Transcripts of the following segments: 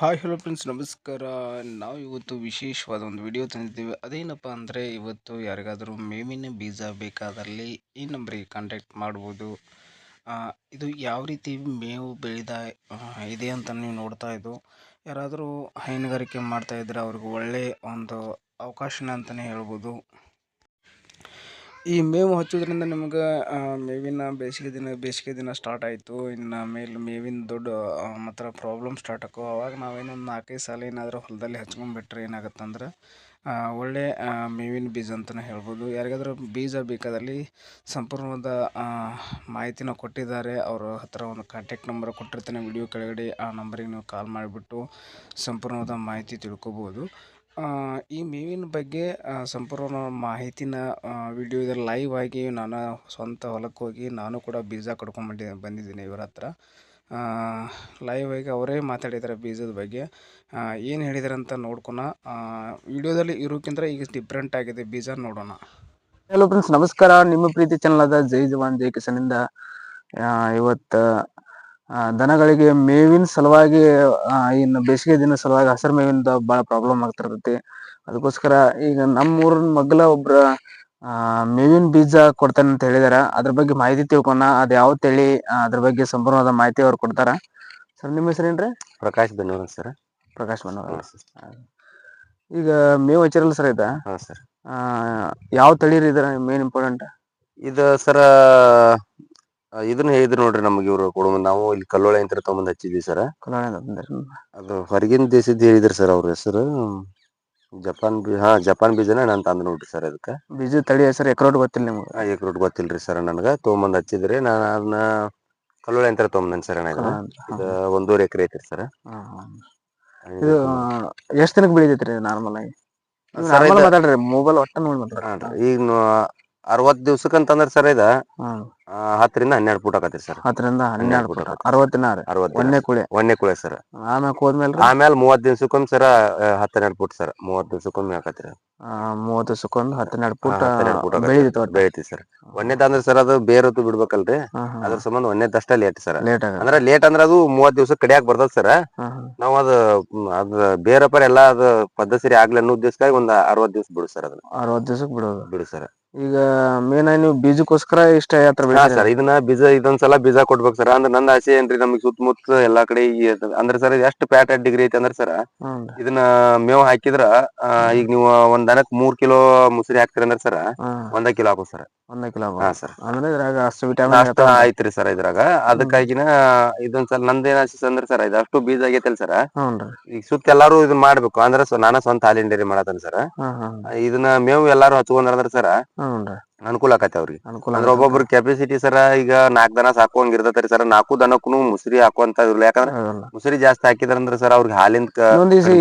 Hi hello friends ನಮಸ್ಕಾರ. ನಾವು ಇವತ್ತು ವಿಶೇಷವಾದ ಒಂದು ವಿಡಿಯೋ ತಂದಿದ್ದೀವಿ. ಅದೇನಪ್ಪ ಅಂದರೆ, ಇವತ್ತು ಯಾರಿಗಾದರೂ ಮೇವಿನ ಬೀಜ ಬೇಕಾದಲ್ಲಿ ಈ ನಂಬರಿಗೆ ಕಾಂಟ್ಯಾಕ್ಟ್ ಮಾಡ್ಬೋದು. ಇದು ಯಾವ ರೀತಿ ಮೇವು ಬೆಳೆದ ಇದೆ ಅಂತ ನೀವು ನೋಡ್ತಾ ಇದ್ದು, ಯಾರಾದರೂ ಹೈನುಗಾರಿಕೆ ಮಾಡ್ತಾ ಇದ್ದರೆ ಅವ್ರಿಗೆ ಒಳ್ಳೆಯ ಒಂದು ಅವಕಾಶನ ಅಂತಲೇ ಹೇಳ್ಬೋದು. ಈ ಮೇವು ಹಚ್ಚೋದ್ರಿಂದ ನಿಮ್ಗೆ ಮೇವಿನ ಬೇಸಿಗೆ ದಿನ ಬೇಸಿಗೆ ದಿನ ಸ್ಟಾರ್ಟ್ ಆಯಿತು. ಇನ್ನು ಮೇಲೆ ಮೇವಿನ ದೊಡ್ಡ ಮಾತ್ರ ಪ್ರಾಬ್ಲಮ್ ಸ್ಟಾರ್ಟ್ ಆಕೋ. ಅವಾಗ ನಾವೇನೊಂದು ನಾಲ್ಕೈದು ಸಾಲ ಏನಾದರೂ ಹೊಲದಲ್ಲಿ ಹಚ್ಕೊಂಡ್ಬಿಟ್ರೆ ಏನಾಗುತ್ತಂದ್ರೆ ಒಳ್ಳೆ ಮೇವಿನ ಬೀಜ ಅಂತಲೇ ಹೇಳ್ಬೋದು. ಯಾರಿಗಾದರೂ ಬೀಜ ಬೇಕಾದಲ್ಲಿ ಸಂಪೂರ್ಣವಾದ ಮಾಹಿತಿನ ಕೊಟ್ಟಿದ್ದಾರೆ. ಅವರ ಹತ್ರ ಒಂದು ಕಾಂಟ್ಯಾಕ್ಟ್ ನಂಬರ್ ಕೊಟ್ಟಿರ್ತಾನೆ. ವಿಡಿಯೋ ಕೆಳಗಡೆ ಆ ನಂಬರಿಗೆ ನೀವು ಕಾಲ್ ಮಾಡಿಬಿಟ್ಟು ಸಂಪೂರ್ಣವಾದ ಮಾಹಿತಿ ತಿಳ್ಕೊಬೋದು. ಈ ಮೇವಿನ ಬಗ್ಗೆ ಸಂಪೂರ್ಣ ಮಾಹಿತಿನ ವಿಡಿಯೋದಲ್ಲಿ ಲೈವ್ ಆಗಿ ನಾನು ಸ್ವಂತ ಹೊಲಕ್ಕೆ ಹೋಗಿ ನಾನು ಕೂಡ ಬೀಜ ಕಡ್ಕೊಂಡ್ಬಂಡಿ ಬಂದಿದ್ದೀನಿ ಇವರ ಹತ್ರ. ಲೈವ್ ಆಗಿ ಅವರೇ ಮಾತಾಡಿದ್ದಾರೆ ಬೀಜದ ಬಗ್ಗೆ. ಏನು ಹೇಳಿದ್ದಾರೆ ಅಂತ ನೋಡ್ಕೊಣ. ವಿಡಿಯೋದಲ್ಲಿ ಇರೋಕ್ಕಿಂತ ಈಗ ಡಿಫ್ರೆಂಟ್ ಆಗಿದೆ ಬೀಜ ನೋಡೋಣ. ಹಲೋ ಫ್ರೆಂಡ್ಸ್ ನಮಸ್ಕಾರ. ನಿಮ್ಮ ಪ್ರೀತಿ ಚಾನಲ್ ಆದ ಜೈ ಜವಾನ್, ಜೈ ಕಿಸನಿಂದ ಇವತ್ತು ದನಗಳಿಗೆ ಮೇವಿನ ಸಲುವಾಗಿ ಇನ್ನು ಬೇಸಿಗೆ ದಿನ ಸಲುವಾಗಿ ಹಸಿರು ಮೇವಿಂದ ಭಾಳ ಪ್ರಾಬ್ಲಮ್ ಆಗ್ತಿರ್ತೈತಿ. ಅದಕ್ಕೋಸ್ಕರ ಈಗ ನಮ್ಮ ಊರಿನ ಮಗ್ಲ ಒಬ್ರ ಮೇವಿನ ಬೀಜ ಕೊಡ್ತಾನೆ ಅಂತ ಹೇಳಿದಾರ. ಅದ್ರ ಬಗ್ಗೆ ಮಾಹಿತಿ ತಿಳ್ಕೊಣ ಅದ್ ಯಾವ ತಳಿ ಅದ್ರ ಬಗ್ಗೆ ಸಂಪೂರ್ಣವಾದ ಮಾಹಿತಿ ಅವ್ರು ಕೊಡ್ತಾರ. ಸರ್ ನಿಮ್ಮ ಹೆಸರೇನ್ರಿ ಪ್ರಕಾಶ್ ಬೆನ್ನೂರ್ ಸರ್. ಪ್ರಕಾಶ್ ಬೆನ್ನೂರ್ ಈಗ ಮೇವು ಹಚ್ಚಿರಲ್ಲ ಸರ್ ಇದ? ಸರ್. ಯಾವ ತಳಿ ರೀ ಇದ್ರ ಮೇನ್ ಇಂಪಾರ್ಟೆಂಟ್ ಇದು ಸರ ಇದನ್ನ ಹೇಳಿದ್ರು ನೋಡ್ರಿ ನಮ್ಗೆ ಇವ್ರು ಕೊಡು ನಾವು ಇಲ್ಲಿ ಕಲ್ಲೋಳೆ ಅಂತ ತಗೊಂಬಂದ್ ಹಚ್ಚಿದ್ವಿ ಸರ್. ಅದು ಹೊರಗಿನ ದೇಶದ ಹೇಳಿದ್ರಿ ಸರ್ ಅವ್ರ ಹೆಸರು. ಜಪಾನ್ ಬೀ ಹಾ ಜಪಾನ್ ಬೀಜನ ನಾನು ತಂದೆ ನೋಡ್ರಿ ಸರ್ ಅದಕ್ಕೆ. ಬೀಜ ತಳಿ ಹೆಸರು ಎಕ್ರೋಟ್ ಗೊತ್ತಿಲ್ಲ ನಿಮ್ಗೆ? ಎಕ್ರೋಟ್ ರೂಟ್ ಗೊತ್ತಿಲ್ರಿ ಸರ್ ನನಗ. ತೊಗೊಂಬಂದ್ ಹಚ್ಚಿದ್ರಿ ನಾನು ಅದನ್ನ ಕಲ್ಲೋಳೆ ಅಂತ ತೊಗೊಂಬಂದ್ ಸರ್. ಇದು. ಒಂದೂವರೆ ಎಕರೆ ಐತ್ರಿ ಸರ್. ಇದು ಎಷ್ಟ್ ದಿನಕ್ಕೆ ಬೆಳಿತೈತ್ರಿ ನಾರ್ಮಲ್ ಆಗಿ? ಮಾತಾಡ್ರಿ ಮೊಬೈಲ್ ಒಟ್ಟ ನೋಡಿ ಮಾತಾಡ್ರಿ. ಈಗ ಅರವತ್ ದಿವ್ಸಕ್ಕಂತಂದ್ರ ಸರ್ ಇದ ಹ್ಮ್ ಆ, ಹತ್ತರಿಂದ ಹನ್ನೆರಡು ಫೂಟ್ ಆಕತಿ ಸರ್. ಹತ್ತರಿಂದ ಹನ್ನೆರಡು ಫೂಟ್ ಅರವತ್ತಿನ ರೀ. ಅರವತ್ ಒಂದೇ ಕುಳಿ. ಒಂದೇ ಕುಳೆ ಸರ್. ಆಮ್ಯಾಗ ಹೋದ್ಮೇಲೆ ಆಮೇಲೆ ಮೂವತ್ ದಿವ್ಸಕ್ಕೊಮ್ಮೆ ಸರ ಹತ್ತೆರಡು ಫೂಟ್ ಸರ್. ಮೂವತ್ ದಿವ್ಸಕ್ಕೊಮ್ಮೆ ಹಾಕತ್ರಿ ಮೂವತ್ತು ದಿವಸಕ್ಕೊಂದು ಹತ್ತೆರಡು ಫೂಟ್ ಹತ್ತೆರಡು ಫುಟ್ ಬೆಳಿತೈತೆ ಒಟ್ಟು. ಬೆಳಿತಿ ಸರ್. ಒಂದೇದಂದ್ರ ಸರ್ ಅದು ಬೇರೊತ್ತು ಬಿಡ್ಬೇಕಲ್ರಿ. ಅದ್ರ ಸಂಬಂಧ ಒಂದೇದಷ್ಟ ಲೇಟ್ ಸರ್. ಲೇಟ್ ಆಗ ಅಂದ್ರ ಲೇಟ್ ಅಂದ್ರ ಅದು ಮೂವತ್ ದಿವಸ ಕಡಿಯಾಕ್ ಬರ್ತದ ಸರ್. ನಾವ್ ಅದ ಮ್, ಬೇರೆ ಬೇರಪ್ಪರ ಎಲ್ಲಾ ಅದ ಪದ್ಧತಿ ಆಗ್ಲಿ ಅನ್ನೋ ಉದ್ದೇಶಕ್ಕಾಗಿ ಒಂದ್ ಅರವತ್ ದಿವ್ಸ ಬಿಡು ಸರ್ ಅದನ್ನ. ಅರವತ್ತು ದಿವಸಕ್ಕೆ ಬಿಡೋದು. ಬಿಡು ಸರ್. ಈಗ ಮೇನ್ ನೀವು ಬೀಜಕ್ಕೋಸ್ಕರ ಇಷ್ಟ ಯಾತ್ರ ಸರ್ ಇದನ್ನ ಬೀಜ ಇದೊಂದ್ಸಲ ಬೀಜ ಕೊಡ್ಬೇಕು ಸರ್ ಅಂದ್ರೆ ನನ್ನ ಆಸೆ ಏನ್ರಿ ನಮ್ಗೆ ಸುತ್ತಮುತ್ತ ಎಲ್ಲಾ ಕಡೆ ಈ ಅದ್- ಅಂದ್ರ ಸರ್ ಎಷ್ಟು ಪ್ಯಾಟ್ ಡಿಗ್ರಿ ಐತಿ ಅಂದ್ರೆ ಸರ್ ಇದನ್ನ ಮೇವ್ ಹಾಕಿದ್ರ ಆ, ಈಗ ನೀವು ಒಂದ್ ದನಕ್ ಮೂರ್ ಕಿಲೋ ಮುಸ್ರಿ ಹಾಕ್ತಿರ ಅಂದ್ರೆ ಸರ್ ಒಂದ ಕಿಲೋ ಹಾಕೋ ಸರ್ ಒಂದೇ ಕಿಲೋ ಹಾ ಸರ್. ಅಂದ್ರೆ ಇದ್ರಾಗ ಅಷ್ಟು ವಿಟಮಿನ್ ಅಷ್ಟ ಐತ್ರಿ ಸರ್ ಇದ್ರಾಗ. ಅದಕ್ಕಾಗಿನ ಇದೊಂದ್ಸಲ ನಂದೇನ ಆಸೆ ಅಂದ್ರೆ ಸರ್ ಇದು ಅಷ್ಟು ಬೀಜ ಆಗೈತಲ್ ಸರ್. ಈಗ ಸುತ್ತ ಎಲ್ಲಾರು ಇದನ್ನ ಮಾಡ್ಬೇಕು. ಅಂದ್ರ ಸೊ ನಾನ ಸ್ವಂತ ಹಾಲಿನ ಡೈರಿ ಮಾಡತೇನೆ ಸರ್. ಇದನ್ನ ಮೇವು ಎಲ್ಲಾರು ಹಚ್ಕೊಂಡ್ರ ಅಂದ್ರ ಸರ್. ಹ್ಞೂ ಅನುಕೂಲ ಆಕತಿ ಅವ್ರಿಗೆ. ಅನುಕೂಲ ಅಂದ್ರ ಒಬ್ಬೊಬ್ರ ಕೆಪಾಸಿಟಿ ಸರ ಈಗ ನಾಲ್ಕ್ ದನ ಸಾಕುವಂಗ ಇರ್ತೈತ್ರಿ ಸರ್ ನಾಲ್ಕು ದನಕ್ಕೂ ಮುಸ್ರಿ ಹಾಕುವಂತ ಇರ್ಲಿ. ಯಾಕಂದ್ರ ಮುಸುರಿ ಜಾಸ್ತಿ ಹಾಕಿದ್ರ ಅಂದ್ರ ಸರ್ ಅವ್ರಿಗೆ ಹಾಲಿಂದ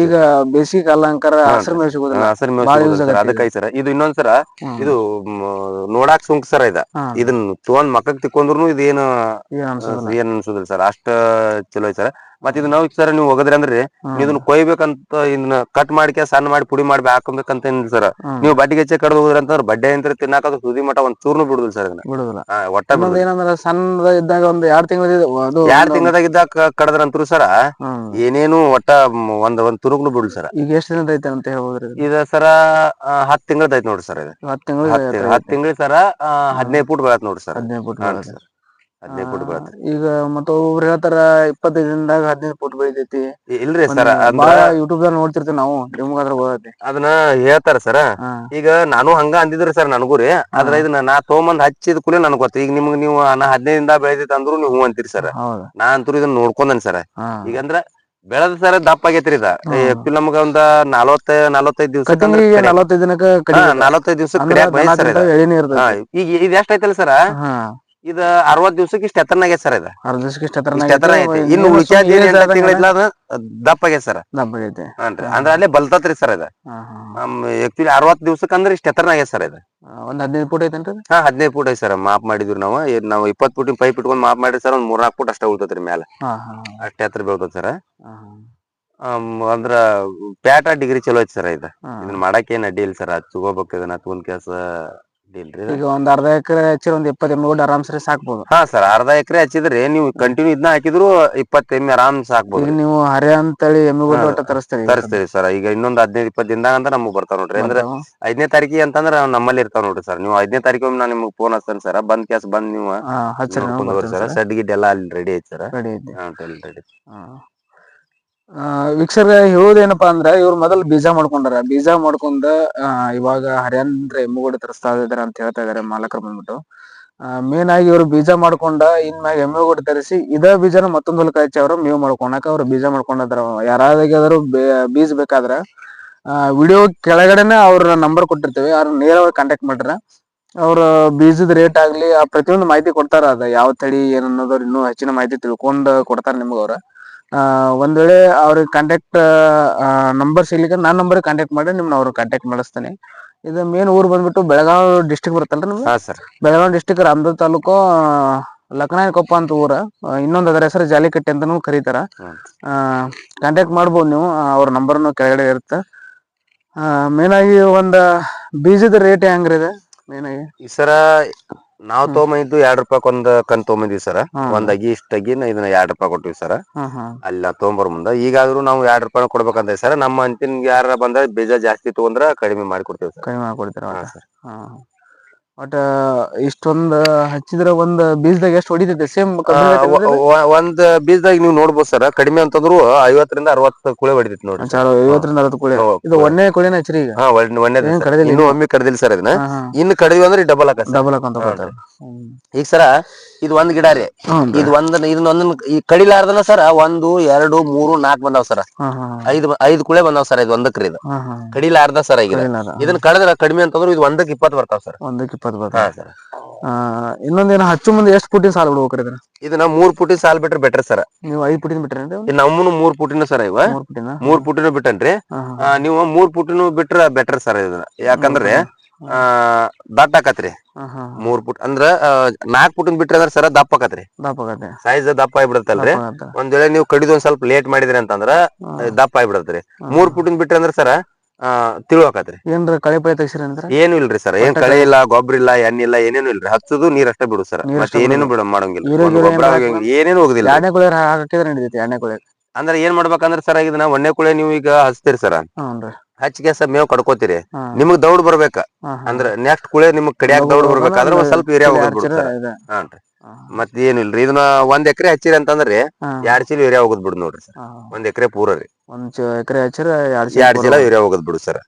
ಈಗ ಬೇಸಿಗೆ ಕಾಲ ಅಂಕಾರ ಹಸಿರು ಮೇವು ಸಿಗೋದಿಲ್ಲ. ಹಸರ್ ಮೇವ್ ಸಿಗೋದಿಲ್ಲ sir. ಅದಕ್ಕೈ ಸರ್ ಇದು ಇನ್ನೊಂದ್ ಸರ ಇದು ನೋಡಾಕ ಸುಂಕ ಸರ್ ಇದ. ಇದನ್ನ ತಗೊಂಡ್ ಮಕ್ಕಕ್ ತಿಕ್ಕೊಂಡ್ರು ಇದೇನು ಏನ್ ಅನ್ಸುದಿಲ್ಲ ಸರ್. ಅಷ್ಟ ಚಲೋ ಐತಿ ಸರ್. ಮತ್ ಇದು ನಾವು ಸರ್ ನೀವು ಹೋಗದ್ರಿ ಅಂದ್ರೆ ಇದನ್ನ ಕೊಯ್ಬೇಕಂತ ಇದನ್ನ ಕಟ್ ಮಾಡ್ಕೆ ಸಣ್ಣ ಮಾಡಿ ಪುಡಿ ಮಾಡಿ ಹಾಕೊಬೇಕಂತ ಏನಿಲ್ಲ ಸರ್. ನೀವು ಬಡ್ಡಿಗೆ ಹೆಚ್ಚೆ ಕಡ್ದು ಹೋದ್ರಿ ಅಂತಂದ್ರೆ ಬಡ್ಡೆ ಅಂತ ತಿನ್ನಾಕ ಅದು ಸುದಿ ಮಠ ಒಂದ್ ಚೂರ್ನು ಬಿಡುದಿಲ್ಲ ಸರ್ ಇದನ್ನ. ಬಿಡುದಿಲ್ಲ. ಒಟ್ಟ ಏನಂದ್ರ ಸಣ್ಣದ ಇದ್ದಾಗ ಒಂದ್ ಎರಡ್ ತಿಂಗಳ ಎರಡ್ ತಿಂಗಳದಾಗ ಇದ್ದಾಗ ಕಡದ್ರಂತ್ರು ಸರ. ಏನೇನು ಒಟ್ಟ ಒಂದ್ ಒಂದ್ ತುರುಗ್ನು ಬಿಡುದಿಲ್ಲ ಸರ್. ಈಗ ಎಷ್ಟ್ ದಿನದ ಐತೆ ಅಂತ ಹೇಳ್ಬೋದ್ರಿ ಇದು? ಸರ ಹತ್ ತಿಂಗಳದ ಐತಿ ನೋಡ್ರಿ ಸರ್ ಇದು. ಹತ್ ತಿಂಗಳ ತಿಂಗಳ ಸರ ಹದಿನೈದು ಫುಟ್ ಬೆಳತ್ ನೋಡ್ರಿ ಸರ್. ಹದಿನೈದು ಫುಟ್ ಸರ್. ಹದಿನೈದು ಫುಟ್ ಬೆಳತ್ ಈಗ ಮತ್ತ ಒಬ್ಬೊಬ್ರು ಹೇಳ್ತಾರ ಇಪ್ಪತ್ತೈದು ದಿನದಾಗ ಹದಿನೈದು ಫುಟ್ ಬೆಳಿತೈತಿ ಇಲ್ರಿ ಸರ್ ಬಾಳ ಯೂಟ್ಯೂಬ್ ದಾಗ ನೋಡ್ತಿರ್ತೀವಿ ನಾವು ನಿಮ್ಗ ಅದ್ರ ಗೊತ್ತೈತಿ ಅದನ್ನ ಹೇಳ್ತಾರ ಸರ್. ಈಗ ನಾನು ಹಂಗ ಅಂದಿದ್ರಿ ಸರ್ ನನಗೂ ರೀ ಆದ್ರ ಇದನ್ನ ನಾ ತೊಗೊಂಬಂದ್ ಹಚ್ಚಿದ ಕೂಡಲೇ ನನಗ್ ಗೊತ್ತ. ಈಗ ನಿಮ್ಗ್ ನೀವು ನಾ ಹದಿನೈದಿಂದ ಬೆಳಿತೈತಿ ಅಂದ್ರು ನೀವು ಹೂ ಅಂತೀರಿ ಸರ್. ನಾ ಅಂತೂ ಇದನ್ನ ನೋಡ್ಕೊಂಡನ್ ಸರ್. ಈಗ ಅಂದ್ರ ಬೆಳದ ಸರ್ ದಪ್ಪ ಆಗೈತ್ರಿ ಇದ. ಆಕ್ಚುಲಿ ನಮಗ ಒಂದ ನಲವತ್ತ ನಲವತ್ತೈದ್ ದಿವ್ಸ ನಲವತ್ತೈದು ದಿನಕ್ಕ ನಲವತ್ತೈದ್ ದಿವ್ಸ. ಈಗ ಇದ್ ಎಷ್ಟ ಐತಲ್ಲ ಸರ್? ಇದ ಅರವತ್ ದಿವಸಕ್ಕೆ ಇಷ್ಟ ಎತ್ತರನಾಗೆ ಆಗೈತೆ ಸರ್ ಇದು. ಅರ್ಧ ದಿವಸಕ್ಕೆ ಇಷ್ಟ ಎತ್ತರ ಐತಿ. ಇನ್ನು ಏನ್ ತಿಂಗಳ ಅದ ದಪ್ಪ ಆಗೈತೆ ಸರ್. ದಪ್ಪ ಹಾನ್ರಿ ಅಂದ್ರೆ ಅಲ್ಲೇ ಬಲ್ತತ್ರಿ ಸರ್ ಇದು. ಹಾ ಹಾ ಆಕ್ಚುಲಿ ಅರವತ್ ದಿವ್ಸಕ್ಕೆ ಅಂದ್ರೆ ಇಷ್ಟ ಎತ್ತರನಾಗೆ ಆಗೈತೆ ಸರ್ ಇದು. ಒಂದ್ ಹದಿನೈದು ಫುಟ್ ಐತೇನ್ರಿ ಹಾ ಹದಿನೈದು ಫೂಟ್ ಐತಿ ಸರ್. ಮಾಪ್ ಮಾಡಿದ್ರು ನಾವು. ನಾವು ಇಪ್ಪತ್ ಫೂಟಿನ ಪೈಪ್ ಇಟ್ಕೊಂಡ್ ಮಾಪ್ ಮಾಡಿರಿ ಸರ್ ಒಂದ್ ಮೂರ್ನಾಲ್ಕು ಫೂಟ್ ಅಷ್ಟೇ ಉಳ್ತತ್ರಿ ಮ್ಯಾಲ. ಹಾ ಹಾ ಅಷ್ಟೇ ಎತ್ತರ ಬೀಳ್ತದ ಸರ್. ಹಾ ಅಂದ್ರ ಪ್ಯಾಟ ಡಿಗ್ರಿ ಚಲೋ ಐತಿ ಸರ್ ಇದು. ಹಾ. ಇದನ್ನ ಮಾಡಕ್ ಏನ್ ಅಡ್ಡಿ ಇಲ್ಲ ಸರ್. ತಗೋಬೇಕು ಇದನ್ನ ತಗೊಂಡ್ ಕೆಲಸ. ಈಗ ಒಂದ್ ಅರ್ಧ ಎಕರೆ ಹಚ್ಚಿರ ಒಂದ್ ಇಪ್ಪತ್ ಎಮ್ಮೆ ಕೂಡ ಆರಾಮ್ಸರಿ ಸಾಕ್ಬೋದು. ಹಾ ಸರ್ ಅರ್ಧ ಎಕರೆ ಹಚ್ಚಿದ್ರಿ ನೀವು ಕಂಟಿನ್ಯೂ ಇದನ್ನ ಹಾಕಿದ್ರು ಇಪ್ಪತ್ತು ಎಮ್ಮೆ ಆರಾಮ್ ಈಗ ನೀವು ಹರೆ ಅಂತೇಳಿ ಎಮ್ಮೆ ಒಟ್ಟ ತರಿಸ್ತೀರಿ ಸರ್ ಈಗ ಇನ್ನೊಂದ್ ಹದಿನೈದು ಇಪ್ಪತ್ತು ದಿನದಾಗ ಅಂತ ನಮಗ್ ಬರ್ತಾವ ನೋಡ್ರಿ. ಅಂದ್ರೆ ಐದನೇ ತಾರೀಕಿಗೆ ಅಂತಂದ್ರ ನಮ್ಮಲ್ಲಿ ಇರ್ತಾವ ನೋಡ್ರಿ ಸರ್. ನೀವು ಐದನೇ ತಾರೀಕು ನಾನು ನಿಮ್ಗೆ ಫೋನ್ ಹಚ್ತೇನೆ ಸರ್. ಬಂದ್ ಕೇಸ್ ಬಂದ್ ನೀವು ಹಚ್ಚರಿ ನೋಡ್ಕೊಂಡು ಹೋಗ್ರಿ ಸರ್. ಸೆಡ್ ಗಿಡ್ ಎಲ್ಲ ಅಲ್ಲಿ ರೆಡಿ ಐತಿ ಸರ್. ರೆಡಿ ಐತಿ. ರೆಡಿ ಆ, ವೀಕ್ಷರ ಹೇಳುವುದೇನಪ್ಪಾ ಅಂದ್ರ ಇವ್ರು ಮೊದಲು ಬೀಜ ಮಾಡ್ಕೊಂಡಾರ. ಬೀಜ ಮಾಡ್ಕೊಂಡ ಆ, ಇವಾಗ ಹರಿಯಾಣ ಎಮ್ಮೆಗಳು ತರಿಸ್ತಾ ಇದಾರೆ ಅಂತ ಹೇಳ್ತಾ ಇದಾರೆ ಮಾಲಕರು ಬಂದ್ಬಿಟ್ಟು. ಮೇನ್ ಆಗಿ ಇವ್ರು ಬೀಜ ಮಾಡ್ಕೊಂಡ ಇನ್ಮ್ಯಾಗ ಎಮ್ಮೆಗಳು ತರಿಸಿ ಇದ ಬೀಜನ ಮತ್ತೊಂದ್ ಹೊಲಕ್ಕೆ ಹಚ್ಚಿ ಅವ್ರು ಮೇವು ಮಾಡ್ಕೊಳಕ ಅವ್ರು ಬೀಜ ಮಾಡ್ಕೊಂಡಾರ ಯಾರಾದ್ರೂ ಬೀಜ ಬೇಕಾದ್ರ ವಿಡಿಯೋ ಕೆಳಗಡೆನೆ ಅವ್ರ ನಂಬರ್ ಕೊಟ್ಟಿರ್ತೇವೆ. ಅವ್ರ ನೇರವಾಗಿ ಕಾಂಟ್ಯಾಕ್ಟ್ ಮಾಡ್ರ. ಅವ್ರ ಬೀಜದ ರೇಟ್ ಆಗ್ಲಿ ಆ ಪ್ರತಿಯೊಂದು ಮಾಹಿತಿ ಕೊಡ್ತಾರ ಅದ. ಯಾವ ತಳಿ ಏನ್ ಅನ್ನೋದ್ರ ಇನ್ನೂ ಹೆಚ್ಚಿನ ಮಾಹಿತಿ ತಿಳ್ಕೊಂಡ್ ಕೊಡ್ತಾರ ನಿಮ್ಗ ಅವ್ರ. ಒಂದ್ ವೇಳೆ ಅವ್ರಿಗೆ ಕಾಂಟ್ಯಾಕ್ಟ್ ನಂಬರ್ ಸಿಗ್ಲಿಕ್ಕೆ ನನ್ನ ನಂಬರ್ ಕಾಂಟ್ಯಾಕ್ಟ್ ಮಾಡಿ ನಿಮ್ನ ಅವ್ರ ಕಾಂಟ್ಯಾಕ್ಟ್ ಮಾಡಿಸ್ತೇನೆ. ಇದು ಮೇನ್ ಊರು ಬಂದ್ಬಿಟ್ಟು ಬೆಳಗಾವಿ ಡಿಸ್ಟಿಕ್ ಬರುತ್ತಲ್ರಿ ನಿಮ್ಗೆ ಹಾ ಸರ್ ಬೆಳಗಾವಿ ಡಿಸ್ಟಿಕ್ ರಾಮದುರ್ಗ ತಾಲೂಕು ಲಕ್ನಾಯಕೊಪ್ಪ ಅಂತ ಊರ. ಇನ್ನೊಂದು ಅದರ ಹೆಸರು ಜಾಲಿಕಟ್ಟೆ ಅಂತಾನೂ ಕರೀತಾರ. ಹ್ಮ್. ಕಾಂಟ್ಯಾಕ್ಟ್ ಮಾಡ್ಬೋದು ನೀವು ಆ, ಅವ್ರ ನಂಬರ್ನು ಕೆಳಗಡೆ ಇರುತ್ತೆ. ಮೇನ್ ಆಗಿ ಒಂದ್ ಬೀಜದ ರೇಟ್ ಹೆಂಗ್ರಿ ಇದೆ? ಮೇನ್ ಆಗಿ? ಈ ಸರ ನಾವ್ ತಗೊಂಬಂದಿದ್ದು ಎರಡ್ ರೂಪಾಯಿ ಒಂದ್ ಕನ್ ತೊಗೊಂಬಂದಿವಿ ಸರ್. ಒಂದ್ ಅಗಿ ಇಷ್ಟ ಅಗಿನ ಇದನ್ನ ಎರಡ್ ರೂಪಾಯಿ ಕೊಟ್ಟಿವಿ ಸರ್. ಅಲ್ಲಿ ತೊಗೊಂಬರ್ ಮುಂದ. ಈಗಾದ್ರೂ ನಾವು ಎರಡ್ ರೂಪಾಯಿ ಕೊಡ್ಬೇಕಂತ ಸರ್ ನಮ್ಮ ಅಂತಿನ ಯಾರ ಬಂದ್ರೆ ಬೀಜ ಜಾಸ್ತಿ ತಗೊಂಡ್ರ ಕಡಿಮೆ ಮಾಡಿ ಕೊಡ್ತೇವೆ ಸರ್. ಕಡಿಮೆ ಮಾಡ್ಕೊಡ್ತೀರ ಹಾ ಸರ್. ಹಾ. ಒಟ್ಟ ಇಷ್ಟೊಂದ್ ಹಚ್ಚಿದ್ರ ಒಂದ್ ಬೀಜದಾಗ ಎಷ್ಟ್ ಹೊಡಿತೈತೆ? ಸೇಮ್ ಒಂದ್ ಬೀಜದಾಗ ನೀವು ನೋಡ್ಬೋದು ಸರ್. ಕಡಿಮೆ ಅಂತಂದ್ರು ಐವತ್ತರಿಂದ ಅರವತ್ತು ಕುಳೆ ಹೊಡಿತೈತಿ ನೋಡ್ರಿ sir. ಐವತ್ತರಿಂದ ಅರವತ್ತು ಕುಳೆ. ಇದು ಒಣ್ಣೆ ಕುಳೆನ ಹಚ್ಚಿರಿ ಈಗ. ಹಾ ಇನ್ನೂ ಒಮ್ಮೆ ಕಡ್ದಿಲ್ಲ ಸರ್ ಅದನ್ನ ಇನ್ನು ಕಡಿದ್ವಿ ಅಂದ್ರೆ ಡಬಲ್ ಹಾಕ ಡಬಲ್ ಹಾಕೊಂತ ಈಗ ಸರ ಇದು ಒಂದ್ ಗಿಡ ರೀ. ಇದು ಒಂದ್ ಇದನ್ನ ಒಂದನ್ನ ಈ ಕಡಿಲಾರ್ದನ ಸರ ಒಂದು ಎರಡು ಮೂರು ನಾಲ್ಕ್ ಬಂದಾವ್ ಸರ. ಹಾ ಹಾ ಐದ್ ಐದ್ ಕುಳೆ ಬಂದಾವ್ ಸರ್ ಇದು ಒಂದಕ್ರಿ ಇದು. ಹಾ ಹಾ. ಕಡಿಲಾರ್ದ ಸರ್ ಈಗ ಇದು. ಕಡಿಲಾರ. ಇದನ್ನ ಕಳೆದ್ರ ಕಡಿಮೆ ಅಂತಂದ್ರೆ ಇದು ಒಂದಕ್ಕೆ ಇಪ್ಪತ್ತು ಬರ್ತಾವ್ ಸರ್. ಒಂದಕ್ಕೆ ಇಪ್ಪತ್ತು ಹಾ ಬರ್ತದೆ ಸರ್. ಆ ಇನ್ನೊಂದೇನ ಹಚ್ಚು ಮುಂದೆ ಎಷ್ಟು ಪುಟ್ಟಿನ ಸಾಲ ಬಿಡ್ಬೇಕ್ರಿ ಇದನ್ನ? ಇದನ್ನ ಮೂರ್ ಪುಟಿ ಸಾಲ್ ಬಿಟ್ರೆ ಬೆಟರ್ ಸರ್. ನೀವು ಐದು ಪುಟ್ಟಿನ ಬಿಟ್ರಿ ನಮ್ಮನು ಮೂರ್ ಪುಟಿನ ಸರ್ ಇವ. ಮೂರ್ ಪುಟಿನ? ಮೂರ್ ಪುಟಿನೂ ಬಿಟ್ಟನ್ರಿ. ಹಾ ಆ, ನೀವು ಮೂರ್ ಪುಟಿನೂ ಬಿಟ್ರ ಬೆಟರ್ ಸರ್ ಇದನ್ನ. ಯಾಕಂದ್ರೆ ದಟ್ಟ ಆಕತ್ರಿ. ಮೂರ್ ಪುಟ್ ಅಂದ್ರ ನಾಲ್ಕ್ ಫುಟ್ ಬಿಟ್ರಿ ಅಂದ್ರ ಸರ ದಪ್ಪ ಆಕತ್ರಿ. ಸೈಜ್ ದಪ್ಪ ಆಗಿಬಿಡತ್ತಲ್ರಿ. ಒಂದ್ ವೇಳೆ ನೀವು ಕಡಿದ್ ಒಂದ್ ಸ್ವಲ್ಪ ಲೇಟ್ ಮಾಡಿದ್ರಿ ಅಂತಂದ್ರ ದಪ್ಪ ಆಗಿಬಿಡತ್ರಿ. ಮೂರ್ ಫುಟ್ ಬಿಟ್ರಿ ಅಂದ್ರ ಸರ ಆ ತಿಳು ಆಕತ್ರಿ. ಏನ್ರ ಕಳೆ ಪಳೆ ತೆಗ್ಸಿರಿ ಅಂದ್ರೆ? ಏನು ಇಲ್ರಿ ಸರ್. ಏನ್ ಕಳೆ ಇಲ್ಲ ಗೊಬ್ಬರ ಇಲ್ಲ ಎಣ್ಣೆ ಇಲ್ಲ ಏನೇನು ಇಲ್ರಿ. ಹಚ್ಚುದು ನೀರ್ ಅಷ್ಟೇ ಬಿಡು ಸರ್. ಮತ್ತೆ ಏನೇನು ಬಿಡ. ಮಾಡಂಗಿಲ್ಲ. ಏನೇನು ಹೋಗುದಿಲ್ಲ. ಎಣ್ಣೆ ಕುಳೆ ಹಾಕಿದ್ರೆ ನಡೀತೈತಿ ಎಣ್ಣೆ ಕುಳೆ ಅಂದ್ರೆ ಏನ್ ಮಾಡ್ಬೇಕಂದ್ರ ಸರ್ ಇದನ್ನ ಒಣ್ಣೆ ಕುಳೆ ನೀವು ಈಗ ಹಚ್ತೀರಿ ಸರ್. ಹ್ಞೂ ಹಚ್ಚಿಗೆ ಸರ್ ಮೇವ್ ಕಡ್ಕೋತೀರಿ. ನಿಮಗ್ ದೌಡ್ ಬರ್ಬೇಕ. ಅಂದ್ರ ನೆಕ್ಸ್ಟ್ ಕುಳೆ ನಿಮಗ್ ಕಡಿಯಾಕ ದೌಡ್ ಬರ್ಬೇಕಾದ್ರ ಒಂದ್ ಸ್ವಲ್ಪ ಏರಿಯಾ ಹೋಗಿ ಬಿಡು ಚೀಲ ಸರ್ ಇದೆ. ಹಾನ್ರಿ ಹಾ, ಮತ್ ಏನಿಲ್ರಿ ಇದನ್ನ ಒಂದ್ ಎಕರೆ ಹಚ್ಚಿರಿ ಅಂತಂದ್ರಿ ಎರಡ್ ಚೀಲ ಏರಿಯಾ ಹೋಗದ್ ಬಿಡ್ ನೋಡ್ರಿ ಸರ್. ಒಂದ್ ಎಕರೆ ಪೂರ ರೀ. ಒಂದ್ ಎಕರೆ ಹಚ್ಚಿರ ಎರಡ್ ಚೀಲ ಏರಿಯಾ ಹೋಗದ್ ಬಿಡು ಸರ್.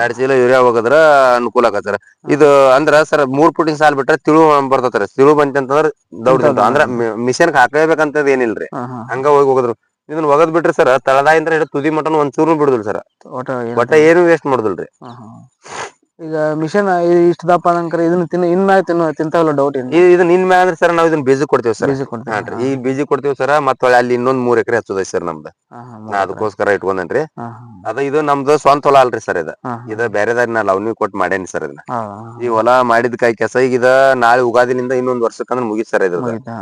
ಎರಡ್ ಚೀಲ ಯೂರಿಯಾ ಹೋಗದ್ರ ಅನುಕೂಲ ಆಗತ್ತ ಸರ್. ಇದು ಅಂದ್ರ ಸರ್ ಮೂರ್ ಪುಟಿನ ಸಾಲ್ ಬಿಟ್ರೆ ತಿಳು ಬರ್ತತ್ರ ತಿಳು ಬಂತಂತಂದ್ರ ದೌಡ್. ಅಂದ್ರ ಮಿಷನ್ ಹಾಕಬೇಕಂತದ್ ಏನಿಲ್ರಿ. ಹಂಗ ಹೋಗಿ ಹೋಗದ್ರು. ಇದನ್ನ ಒಗದ್ ಬಿಟ್ರಿ ಸರ್ ತಳದಾಗಿಂದ ಹಿಡಿದು ತುದಿ ಮಟನ್ ಒಂದ್ ಚೂರು ಬಿಡುದಿಲ್ಲ ಸರ್. ಒಟ್ಟ ಏನು ವೇಸ್ಟ್ ಮಾಡುದಿಲ್ರಿ. ಈಗ ಮಿಷನ್ ಇಷ್ಟ ದಪ್ಪ ನಂಕರ ಇದನ್ನ ತಿನ್ನ ಇನ್ಮ್ಯಾಗ ತಿನ್ನ ತಿಂತಾವಲ್ಲ ಡೌಟ್ ಏನು? ಇದು ನಿನ್ ಮ್ಯಾಲ ಅಂದ್ರೆ ಸರ್ ನಾವು ಇದನ್ನ ಬೀಜ ಕೊಡ್ತೀವಿ ಸರ್. ಬೀಜ ಕೊಡ್ತೀವಿ. ಹಾನ್ರಿ ಈ ಬೀಜ ಕೊಡ್ತೀವಿ ಸರ್ ಮತ್ತ ಅಲ್ಲಿ ಇನ್ನೊಂದ್ ಮೂರ್ ಎಕರೆ ಹಚ್ಚೋದೈತಿ ಸರ್ ನಮ್ದು. ಹಾ, ಹಾ, ನಾ ಮೂರ್ ಅದಕ್ಕೋಸ್ಕರ ಇಟ್ಕೊಂಡೇನ್ರಿ. ಹಾ, ಅದ ಇದು ನಮ್ದು ಸ್ವಂತ ಹೊಲ ಅಲ್ರಿ ಸರ್ ಇದ. ಹಾ, ಹಾ. ಇದ ಬೇರೆದಾರಿ ನಾ ಲವ್ನಿ ಕೊಟ್ಟು ಮಾಡೇನಿ ಸರ್ ಇದನ್ನ. ಹಾ, ಈ ಹೊಲ ಮಾಡಿದ ಕೈ ಕೆಸ ಈಗ ಇದ ನಾಳೆ ಉಗಾದಿನಿಂದ ಇನ್ನೊಂದ್ ವರ್ಷಕ್ಕಂದ್ರ ಮುಗಿತ್ ಸರ್ ಮುಗೀತಾ?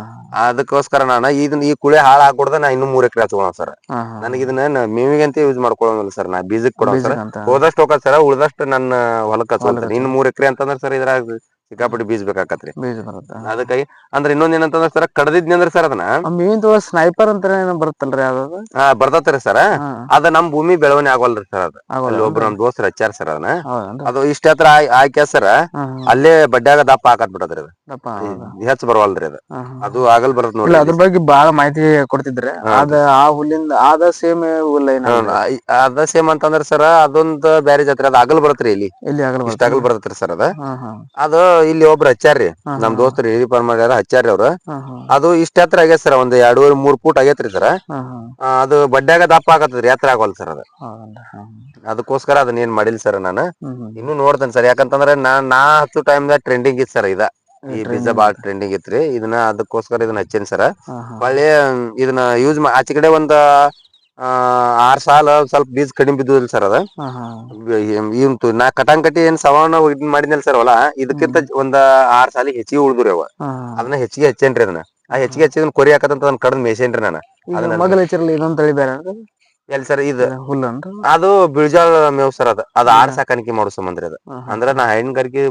ಅದಕ್ಕೋಸ್ಕರ ನಾನು ಇದನ್ನ ಈ ಕುಳೆ ಹಾಳ ಹಾಕೊಡ್ದ ನಾ ಇನ್ನೂ ಮೂರ್ ಎಕರೆ ಹಚ್ಕೊಳ ಸರ್. ಹಾ, ಹಾ. ನನಗೆ ಇದನ್ನ ಮೇವಿಗೆ ಅಂತ ಯೂಸ್ ಮಾಡ್ಕೊಳ್ಳೋಣ ಸರ್ ನಾ ಬೀಜಕ್ ಕೊಡೋ ಸರ್. ಬೀಜಕ್ಕಂತ? ಹೋದಷ್ಟು ಹೋಗ ಸರ್ ಉಳ್ದಷ್ಟು ನನ್ನ ಹೊಲಕ್ಕೆ ಹೊಲಕ್ಕೆ ಇನ್ನು ಮೂರ್ ಎಕರೆ ಅಂತಂದ್ರ ಸರ್ ಇದ್ರಾಗ ಸಿಕ್ಕಾಪಟ್ಟಿ ಬೀಜ ಬೇಕಾಕತ್ರಿ ಬೀಜ ಬರುತ್ತೆ ಅದಕ್ಕಾಗಿ ಅಂದ್ರೆ ಇನ್ನೊಂದ್ ಏನಂತಂದ್ರೆ ಸರ್ ಕಡದಿದ್ನಿ ಅಂದ್ರೆ ಸರ್ ಅದನ್ನ. ಮೀನ್ ಮೇವಿನ ಸ್ನೈಪರ್ ಅಂತ ಏನೋ ಬರುತ್ತಲ್ರಿ ಅದು? ಹಾ ಬರ್ತತ್ರಿ ಸರ್. ಅದ ನಮ್ ಭೂಮಿ ಬೆಳವಣಿ ಆಗೋಲ್ರಿ ಸರ್ ಅದ. ಅಲ್ಲಿ ಒಬ್ರು ನಮ್ ದೋಸ್ತರು ಹಚ್ಚಾರ ಸರ್ ಅದನ್ನ. ಅದು ಇಷ್ಟ ಹತ್ರ ಆಯ್ಕೆ ಸರ್. ಅಲ್ಲೇ ಬಡ್ಡ್ಯಾಗ ದಪ್ಪ ಹಾಕತ್ ಬಿಡದ್ರಿ ಅದು? ಹೆಚ್ಚ ಬರವಲ್ರಿ ಅದು. ಅದು ಆಗಲ್ ಬರತ್ ನೋಡಿ ನೋಡ್ರಿ ಅದ್ರ ಬಗ್ಗೆ ಬಾಳ ಮಾಹಿತಿ ಕೊಡ್ತಿದ್ರೆ. ಅದ ಆ ಹುಲ್ಲಿಂದ ಆದ ಸೇಮ್ ಹುಲ್ಲ ಅದ ಸೇಮ್ ಅಂತಂದ್ರ ಸರ್ ಅದೊಂದ್ ಬ್ಯಾರೇಜ್ ಹತ್ರ ಅದ ಆಗಲ್ ಬರತ್ರಿ ಇಲ್ಲಿ. ಇಲ್ಲಿ ಅಗಲ್ ಇಷ್ಟ ಆಗಲ್ ಬರತ್ರಿ ಸರ್ ಅದ. ಅದು ಇಲ್ಲಿ ಒಬ್ರು ಹಚ್ಚಾರ್ರಿ. ನಮ್ ದೋಸ್ತ ದೋಸ್ತರು ಹಿರಿ ಮಾಡ್ಯಾರ ಹಚ್ಚಾರ್ರಿ ಅವ್ರು. ಅದು ಇಷ್ಟ ಎತ್ತರ ಆಗೇತ್ ಸರ್ ಒಂದ್ ಎರಡೂವರೆ ಮೂರ್ ಫೂಟ್ ಆಗೇತ್ರಿ ಸರ್. ಅದು ಬಡ್ಡ್ಯಾಗ ದಪ್ಪ ಆಗತ್ತದ್ರಿ ಎತ್ತರ ಆಗೋಲ್ ಸರ್ ಅದು. ಅದಕ್ಕೋಸ್ಕರ ಅದನ್ನ ಏನ್ ಮಾಡಿಲ್ಲ ಸರ್ ನಾನು. ಇನ್ನು ನೋಡ್ತೇನೆ ಸರ್ ಯಾಕಂತಂದ್ರೆ ನಾ ನಾ ಟೈಮ್ ದಾಗ ಟ್ರೆಂಡಿಂಗ್ ಇತ್ತು ಸರ್ ಇದ. ಈ trending. ಬಾಳ ಟ್ರೆಂಡಿಂಗ್ ಇತ್ರಿ. ಇದನ್ನ ಅದಕ್ಕೋಸ್ಕರ ಇದನ್ನ ಹಚ್ಚೇನ್ ಸರ್. ಹೊಳ್ಳಿ ಇದನ್ನ ಯೂಸ್ ಆಚೆ ಕಡೆ ಒಂದ್ ಆರ್ ಸಾಲ ಸ್ವಲ್ಪ ಬೀಜ ಕಡಿಮೆ ಬಿದ್ದುದಿಲ್ಲ ಸರ್ ಅದ. ಇವಂತು ನಾ ಕಟಾಂಗ್ ಕಟ್ಟಿ ಏನ್ ಸವಾಣ ಇದ್ ಮಾಡಿದ್ನಲ್ಲ ಸರ್ ಹೊಲ ಇದಕ್ಕಿಂತ ಒಂದ ಆರ್ ಸಾಲಿ ಹೆಚ್ಚಿಗೆ ಉಳ್ದ್ರಿ ಅವ. ಅದನ್ನ ಹೆಚ್ಚಿಗೆ ಹಚ್ಚೇನ್ರಿ ಅದನ್ನ. ಆ ಹೆಚ್ಚಿಗೆ ಹಚ್ಚಿದನ್ ಕೊರಿ ಹಾಕದಂತ ಅದನ್ನ ಕಡ್ದ್ ಮೇಸೇನ್ರಿ ನಾನು. ಅದನ್ನ- ಮಗಲ್ ಇದೊಂದ್ ತಳಿ ಬೇರೆ? ಎಲ್ಲಿ ಸರ್ ಇದು? ಹುಲ್ಲನ್ರಿ ಅದು ಬಿಳ್ಜಾಳ ಮೇವ್ ಸರ್ ಅದ. ಅದ ಆಡ್ ಸಾಕಾಣಿಕೆ ಮಾಡೋ ಸಂಬಂಧ ಅದ. ಅಂದ್ರೆ ನಾ ಹೈನುಗಾರಿಕೆ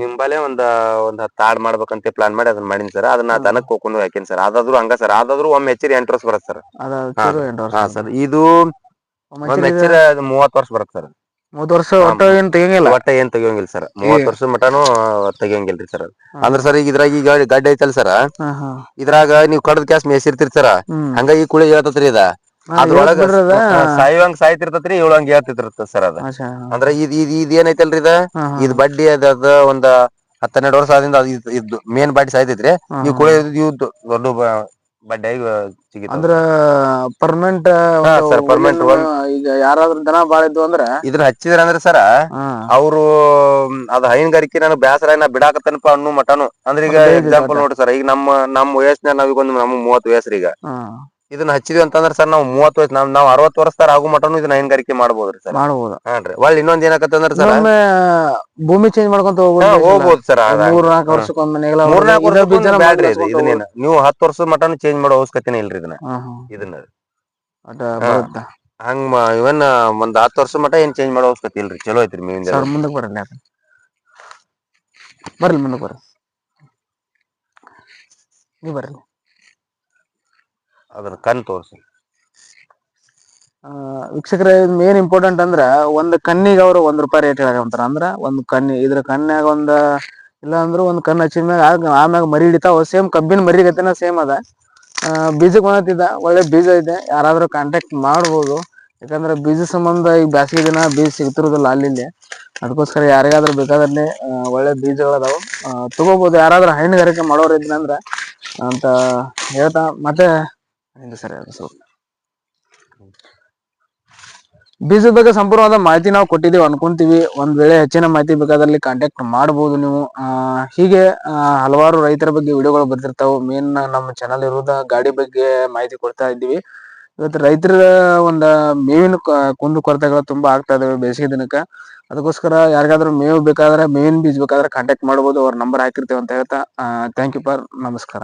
ಹಿಂಬಾಲೆ ಒಂದ ಒಂದ್ ಹತ್ತ ಆಡ್ ಮಾಡ್ಬೇಕಂತ ಪ್ಲಾನ್ ಮಾಡಿ ಅದನ್ನ ಮಾಡಿನಿ ಸರ್. ಅದನ್ನ. ದನಕ್ ಹೋಗ್ಕೊಂಡು ಹಾಕೇನಿ ಸರ್. ಅದಾದ್ರು ಹಂಗ ಸರ್. ಅದಾದ್ರು ಒಮ್ಮೆ ಹೆಚ್ಚಿರಿ ಎಂಟು ವರ್ಷ ಬರತ್ ಸರ್. ಹಾ. ಸರ್. ಇದು ಒಮ್ಮೆ ಹೆಚ್ಚಿರ ಮೂವತ್ ವರ್ಷ ಬರತ್ ಸರ್ ಮೂವತ್ತು ವರ್ಷ ಒಟ್ಟ ಏನ್ ತೆಗಿಯಂಗಿಲ್ಲ? ಒಟ್ಟ ಏನ್ ತೆಗಿಯಂಗಿಲ್ಲ ಸರ್. ಮೂವತ್ ವರ್ಷ ಮಟನು ತೆಗಿಯಂಗಿಲ್ರಿ ಸರ್. ಅಂದ್ರ ಸರ್ ಈಗ ಇದ್ರಾಗ ಈಗ ಗಡ್ಡೆ ಐತಲ್ ಸರ್. ಇದ್ರಾಗ ನೀವ್ ಕಡದ ಕ್ಯಾಸ್ ಮೇಸಿರ್ತೀರಿ ಸರ್. ಹಂಗಾಗಿ ಹಂಗ ಈ ಕುಳಿ ಹೇಳ್ತತ್ರಿ ಇದ ಅದ್ರೊಳಗ ಸಾಯುವಂಗ ಅದ. ಸಾಯ್ತಿರ್ತತ್ರಿ ಏಳುವಂಗ್ ಹೇಳ್ತಿರ್ತ ಸರ್ ಅದ. ಅಂದ್ರ ಇದ್ ಇದ್ ಇದ್ ಏನೈತಿ ಅಲ್ರಿ ಹಾ, ಹಾ. ಇದ್ ಬಡ್ಡಿ ಅದ ಒಂದ್ ಹತ್ತೆರಡು ವರ್ಷ ಆದಿಂದ ಅದ್ ಇದ್- ಇದ್ ಮೇನ್ ಬಡ್ಡಿ ಸಾಯ್ತೈತ್ರಿ ಇವ್. ಕುಳಿ ಇವ್ ದೊಡ್ಡ ಬಡ್ಡಿ ಅಂದ್ರ ಪರ್ಮನೆಂಟ್ one. ಈಗ ಯಾರಾದ್ರೂ ದನ ಬಾಳ ಇದ್ವು ಅಂದ್ರ ಇದನ್ನ ಹಚ್ಚಿದ್ರ ಅಂದ್ರ ಸರ. ಅವ್ರು ಅದ್ ಹೈನುಗಾರಿಕೆ ನನಗ್ ಬ್ಯಾಸರ ನಾ ಬಿಡಾಕತ್ತನಪ್ಪ ಅನ್ನು ಮಟನು ಅಂದ್ರ ಈಗ ಎಕ್ಸಾಂಪಲ್ ನೋಡ್ರಿ ಸರ್ ಈಗ ನಮ್ಮ ನಮ್ಮ ವಯಸ್ಸಿನ ನಾವೀಗ ಒಂದು ನಮ್ಮ ಮೂವತ್ತು ವಯಸ್ಸ್ರಿ ಈಗ. ಇದನ್ನ ಹಚ್ಚಿದ್ವಿ ಅಂತಂದ್ರ ಸರ್ ನಾವು ಮೂವತ್ತು ವಯಸ್ಸು ನಾವು ನಾವು ಅರವತ್ತು ವರ್ಷದಾರ ಆಗು ಮಟನು ಇದನ್ನ ಹೈನುಗಾರಿಕೆ ಮಾಡ್ಬೋದ್ರಿ ಸರ್. ಮಾಡ್ಬೋದು. ಹಾನ್ರಿ ಒಳ್ಳೆ ಇನ್ನೊಂದ್ ಅಂದ್ರೆ ಸರ್ ಭೂಮಿ ಚೇಂಜ್ ಮಾಡ್ಕೊಂತ ಹೋಗ್ಬೋದು ಹೋಗ್ಬೋದು ಸರ್. ಮೂರ್ ನಾಲ್ಕು ವರ್ಷಕ್ಕೊಮ್ಮೆ ನೇಗಿಲ ಮೂರ್ನಾಲ್ಕು ವರ್ಷ ಬ್ಯಾಡ್ರಿ ಇದು ಇದನ್ನೇನು? ನೀವು ಹತ್ತು ವರ್ಷದ ಮಟನು ಚೇಂಜ್ ಮಾಡೋ ಅವಶ್ಯಕತೆನೇ ಇಲ್ರಿ ಇದನ್ನ. ಇದನ್ನ ಅದ ಹಾ. ಬರುತ್ತ. ಹಂಗ ಇವನ್ ಒಂದ್ ಹತ್ತು ವರ್ಷ ಮಟ ಏನ್ ಚೇಂಜ್ ಮಾಡೋ ಅವಶ್ಯಕತೆ ಇಲ್ರಿ. ಚಲೋ ಐತ್ರಿ ಮೇವಿಂದ ಸರ್ ಮುಂದಕ್ಕೆ ಬರಲ್ಲ ಬರ್ರಿ ಮುಂದಕ್ಕೆ ಬರ್ರಿ ನೀವು ಬರ್ರಿ. ಅದನ್ನ ಕಣ್ ತೋರಿಸಿ. ವೀಕ್ಷಕರೇ ಮೇನ್ ಇಂಪಾರ್ಟೆಂಟ್ ಅಂದ್ರ ಒಂದ್ ಕಣ್ಣಿಗೆ ಅವರು ಒಂದ್ ರೂಪಾಯಿ ರೇಟ್ ಹೇಳಕಂತಾರ. ಅಂದ್ರ ಒಂದ್ ಕಣ್ಣಿ, ಇದ್ರ ಕಣ್ಣಾಗ ಒಂದ, ಇಲ್ಲ ಅಂದ್ರ ಒಂದ್ ಕಣ್ಣು ಹಚ್ಚಿದ ಮ್ಯಾಗ ಆಮ್ಯಾಗ ಮರಿ ಹಿಡಿತಾವ. ಸೇಮ್ ಕಬ್ಬಿನ ಮರಿ ಗತಿನ ಸೇಮ್ ಅದ. ಬೀಜಕ್ಕೆ ಬೀಜಕ್ ಬಂದಿದ್ದ ಒಳ್ಳೆ ಬೀಜ ಇದೆ ಯಾರಾದ್ರೂ ಕಾಂಟ್ಯಾಕ್ಟ್ ಮಾಡ್ಬೋದು. ಯಾಕಂದ್ರೆ ಬೀಜ ಸಂಬಂಧ ಈಗ ಬ್ಯಾಸಿಗೆ ದಿನ ಬೀಜ ಸಿಗ್ತಿರೋದಿಲ್ಲ ಅಲ್ಲಿ ಅದಕ್ಕೋಸ್ಕರ ಯಾರಿಗಾದ್ರೂ ಬೇಕಾದಲ್ಲಿ ಒಳ್ಳೆ ಬೀಜಗಳದಾವ. ತಗೋಬಹುದು ಯಾರಾದ್ರೂ ಹೈನುಗಾರಿಕೆ ಮಾಡೋರು ಇದ್ರಂದ್ರ ಅಂತ ಹೇಳ್ತಾ, ಮತ್ತೆ ಇದು ಸರಿ ಅದು ಬೀಜದ ಬಗ್ಗೆ ಸಂಪೂರ್ಣವಾದ ಮಾಹಿತಿ ನಾವು ಕೊಟ್ಟಿದ್ದೀವಿ ಅನ್ಕೊಂತೀವಿ. ಒಂದ್ ವೇಳೆ ಹೆಚ್ಚಿನ ಮಾಹಿತಿ ಬೇಕಾದಲ್ಲಿ ಕಾಂಟ್ಯಾಕ್ಟ್ ಮಾಡಬಹುದು ನೀವು. ಹೀಗೆ ಹಲವಾರು ರೈತರ ಬಗ್ಗೆ ವಿಡಿಯೋಗಳು ಬರ್ತಿರ್ತಾವೆ. ಮೇನ್ ನಮ್ಮ ಚಾನಲ್ ಇರುವುದ ಗಾಡಿ ಬಗ್ಗೆ ಮಾಹಿತಿ ಕೊಡ್ತಾ ಇದ್ದೀವಿ. ಇವತ್ತು ರೈತರ ಒಂದ ಮೇವಿನ ಕುಂದು ಕೊರತೆಗಳು ತುಂಬಾ ಆಗ್ತಾ ಇದಾವೆ ಬೇಸಿಗೆ ದಿನಕ್ಕೆ. ಅದಕ್ಕೋಸ್ಕರ ಯಾರಿಗಾದ್ರೂ ಮೇವು ಬೇಕಾದ್ರೆ, ಮೇವಿನ ಬೀಜ ಬೇಕಾದ್ರೆ ಕಾಂಟ್ಯಾಕ್ಟ್ ಮಾಡಬಹುದು ಅವ್ರ ನಂಬರ್ ಹಾಕಿರ್ತೇವೆ ಅಂತ ಹೇಳ್ತಾ ಥ್ಯಾಂಕ್ ಯು ಫಾರ್ ನಮಸ್ಕಾರ.